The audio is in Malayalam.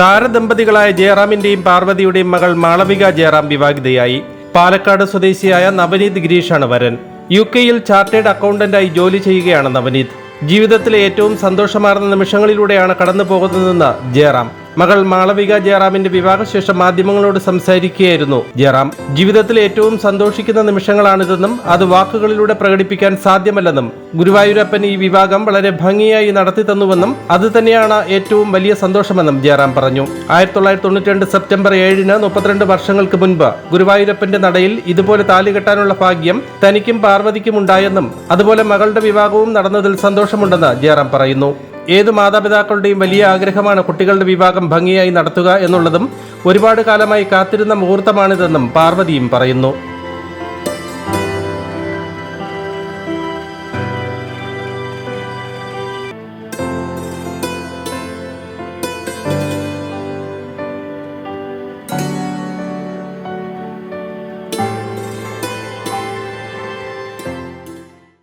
താരദമ്പതികളായ ജയറാമിന്റെയും പാർവതിയുടെയും മകൾ മാളവിക ജയറാം വിവാഹിതയായി. പാലക്കാട് സ്വദേശിയായ നവനീത് ഗിരീഷാണ് വരൻ. യു കെയിൽ ചാർട്ടേഡ് അക്കൗണ്ടന്റായി ജോലി ചെയ്യുകയാണ് നവനീത്. ജീവിതത്തിലെ ഏറ്റവും സന്തോഷമാർന്ന നിമിഷങ്ങളിലൂടെയാണ് കടന്നു പോകുന്നതെന്ന് ജയറാം. മകൾ മാളവിക ജയറാമിന്റെ വിവാഹശേഷം മാധ്യമങ്ങളോട് സംസാരിക്കുകയായിരുന്നു. ജയറാം ജീവിതത്തിൽ ഏറ്റവും സന്തോഷിക്കുന്ന നിമിഷങ്ങളാണിതെന്നും അത് വാക്കുകളിലൂടെ പ്രകടിപ്പിക്കാൻ സാധ്യമല്ലെന്നും ഗുരുവായൂരപ്പൻ ഈ വിവാഹം വളരെ ഭംഗിയായി നടത്തി തന്നുവെന്നും അത് തന്നെയാണ് ഏറ്റവും വലിയ സന്തോഷമെന്നും ജയറാം പറഞ്ഞു. ആയിരത്തി തൊള്ളായിരത്തി തൊണ്ണൂറ്റി രണ്ട് സെപ്റ്റംബർ ഏഴിന് മുപ്പത്തിരണ്ട് വർഷങ്ങൾക്ക് മുൻപ് ഗുരുവായൂരപ്പന്റെ നടയിൽ ഇതുപോലെ താലി കെട്ടാനുള്ള ഭാഗ്യം തനിക്കും പാർവതിക്കും ഉണ്ടായെന്നും അതുപോലെ മകളുടെ വിവാഹവും നടന്നതിൽ സന്തോഷമുണ്ടെന്ന് ജയറാം പറയുന്നു. ഏതു മാതാപിതാക്കളുടെയും വലിയ ആഗ്രഹമാണ് കുട്ടികളുടെ വിഭാഗം ഭംഗിയായി നടത്തുക എന്നുള്ളതും ഒരുപാട് കാലമായി കാത്തിരുന്ന മുഹൂർത്തമാണിതെന്നും പാർവതിയും പറയുന്നു.